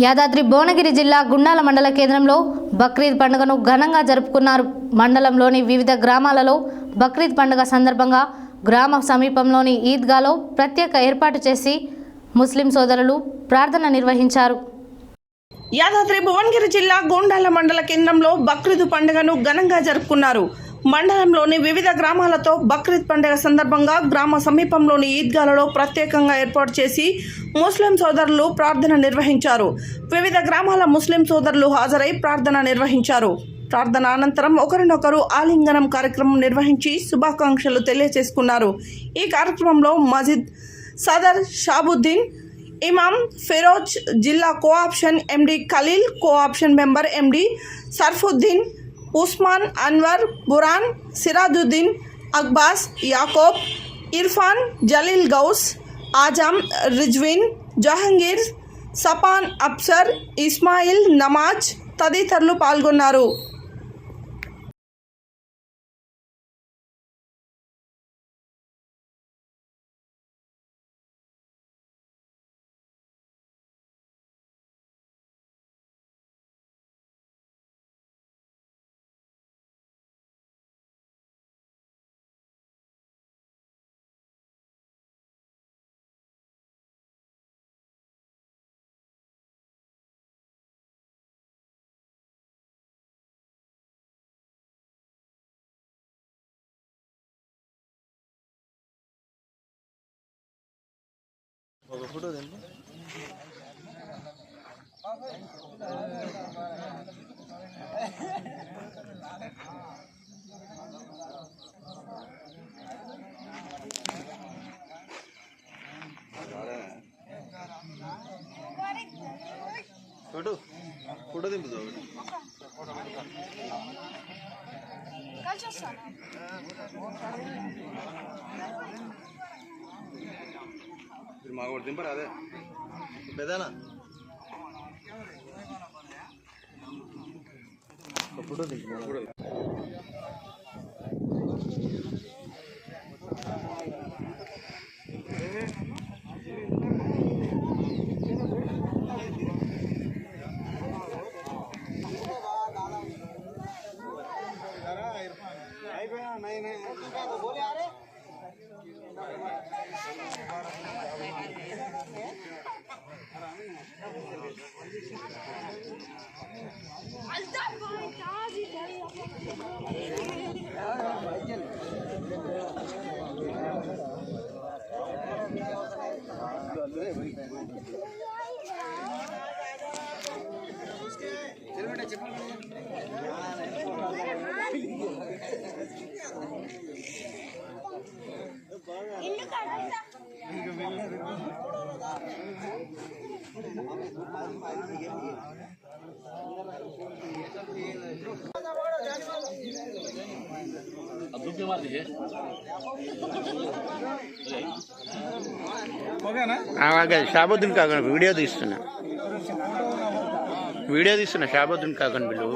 యాదాద్రి భువనగిరి జిల్లా గుండాల మండల కేంద్రంలో బక్రీద్ పండుగను ఘనంగా జరుపుకున్నారు. మండలంలోని వివిధ గ్రామాలలో బక్రీద్ పండుగ సందర్భంగా గ్రామ సమీపంలోని ఈద్గాలో ప్రత్యేక ఏర్పాటు చేసి ముస్లిం సోదరులు ప్రార్థన నిర్వహించారు. యాదాద్రి భువనగిరి జిల్లా గోండాల మండల కేంద్రంలో బక్రీదు పండుగను ఘనంగా జరుపుకున్నారు. మండలంలోని వివిధ గ్రామాలతో బక్రీద్ పండుగ సందర్భంగా గ్రామ సమీపంలోని ఈద్గాలలో ప్రత్యేకంగా ఏర్పాటు చేసి ముస్లిం సోదరులు ప్రార్థన నిర్వహించారు. వివిధ గ్రామాల ముస్లిం సోదరులు హాజరై ప్రార్థన నిర్వహించారు. ప్రార్థన అనంతరం ఒకరినొకరు ఆలింగనం కార్యక్రమం నిర్వహించి శుభాకాంక్షలు తెలియజేసుకున్నారు. ఈ కార్యక్రమంలో మజిద్ సదర్ షాబుద్దీన్ ఇమాం ఫిరోజ్ జిల్లా cooption MD Khaleel cooption member MD Sarfuddin Usman Anwar Buran Sirajuddin Akbas Yakub Irfan Jaleel Gous Azam Rizwin Jahangir Sapan Afsar Ismail నమాజ్ తదితరులు పాల్గొన్నారు. फोटो दें फोटो फोटो दें बताओ कल चल మాకు ఒకటి దింపరా అదే పెదానా ఫోటో దింపు ఫోటో திருமண అలాగే షాబుద్దీన్ కాకండి వీడియో తీస్తున్నా వీడియో తీస్తున్నా షాబుద్దీన్ కాకండి వీళ్ళు